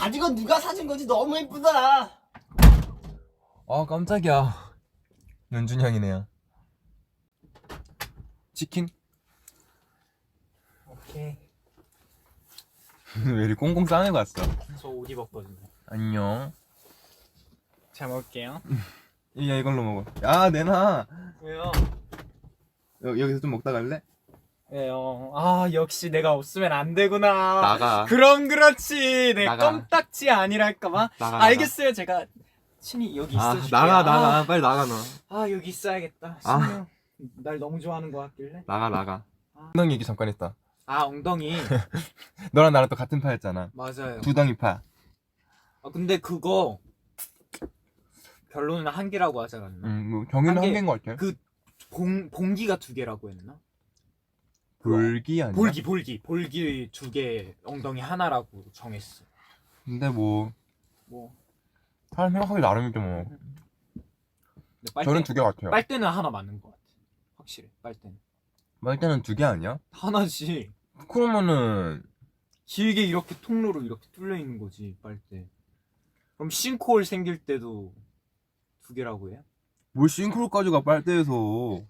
가디건 누가 사준 거지? 너무 예쁘다. 아 깜짝이야 연준이 형이네요 치킨? 오케이. 왜 이리 꽁꽁 싸매고 왔어 저 옷 입었거든요. 안녕 잘 먹을게요. 야 이걸로 먹어 야 내놔 왜요? 여, 여기서 좀 먹다 갈래? 왜요? 아 역시 내가 없으면 안 되구나. 나가 그럼 그렇지. 내 나가. 껌딱지 아니랄까봐. 나가 알겠어요. 제가 친히 여기 아 있어줄게요. 나가 아, 나가 빨리 나가 너 아 여기 있어야겠다. 아. 신명. 날 너무 좋아하는 것 같길래. 나가 나가 아. 엉덩이 얘기 잠깐 했다 아 엉덩이. 너랑 나랑 또 같은 파였잖아 맞아요. 두덩이 파 아 근데 그거 결론은 한 개라고 하지 않았나? 음, 뭐 경유는 한한 개. 개인 것 같아 그 봉, 봉기가 두 개라고 했나? 볼기 아니야? 볼기 볼기 볼기 두 개 엉덩이 하나라고 정했어. 근데 뭐 뭐 사람 생각하기 나름이죠 뭐 근데 빨대, 저는 두 개 같아요 빨대는 하나 맞는 것 같아. 확실해 빨대는 말때는 두 개 아니야? 하나지. 그러면은 길게 이렇게 통로로 이렇게 뚫려 있는 거지 빨대. 그럼 싱크홀 생길 때도 두 개라고 해요? 뭘 싱크로까지 가 빨대에서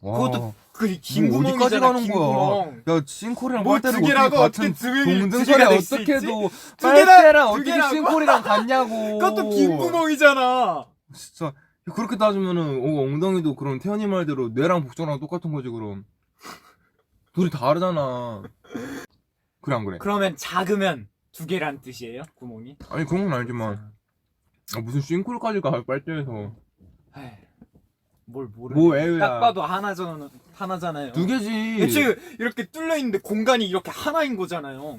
와. 그것도 그긴 뭐 구멍이잖아. 어디까지 가는 긴 거야? 구멍. 야 싱크홀이랑 뭘 빨대를 두 개라고 어떻게 어떻게 같은 두 개- 두 개가 될수 어떻게 있지? 도두 개라- 빨대랑 두 어떻게 개라고? 싱크홀이랑 같냐고 그것도 긴 구멍이잖아. 진짜 그렇게 따지면은 어, 엉덩이도 그럼 태연이 말대로 뇌랑 복숭아랑 똑같은 거지 그럼 둘이 다르잖아 그래 안 그래? 그러면 작으면 두 개란 뜻이에요? 구멍이? 아니 그런 건 알지만 아, 무슨 싱크홀까지 가 빨대에서 에이, 뭘 모르. 뭐 애야 딱 봐도 하나잖아. 하나잖아요. 두 개지 대체 이렇게 뚫려 있는데 공간이 이렇게 하나인 거잖아요.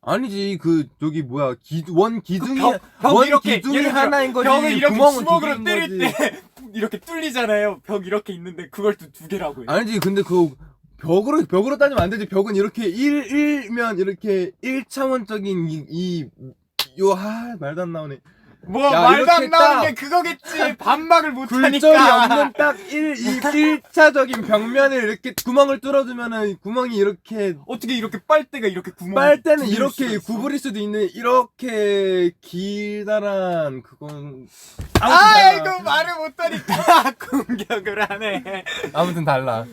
아니지 그 저기 뭐야 기, 원 기둥이 벽, 벽 원 이렇게 기둥이 예를 들어 하나인 거지 벽을 이렇게 구멍은 두 주먹으로 개인 때릴 거지. 때 이렇게 뚫리잖아요. 벽 이렇게 있는데 그걸 또 두 개라고 해요. 아니지 근데 그 벽으로 벽으로 따지면 안 되지 벽은 이렇게 1, 1면 이렇게 1차원적인 이요하 말도 안 나오네 뭐 야, 말도 안 이렇게 나오는 딱게 그거겠지. 반박을 못 굴절이 하니까. 없는 딱 1, 2, 1차적인 벽면을 이렇게 구멍을 뚫어주면은 구멍이 이렇게 어떻게 이렇게 빨대가 이렇게 구멍 빨대는 뚫릴 이렇게 있어? 구부릴 수도 있는 이렇게 길다란 그건 아, 이거 말을 못 하니까 공격을 하네. 아무튼 달라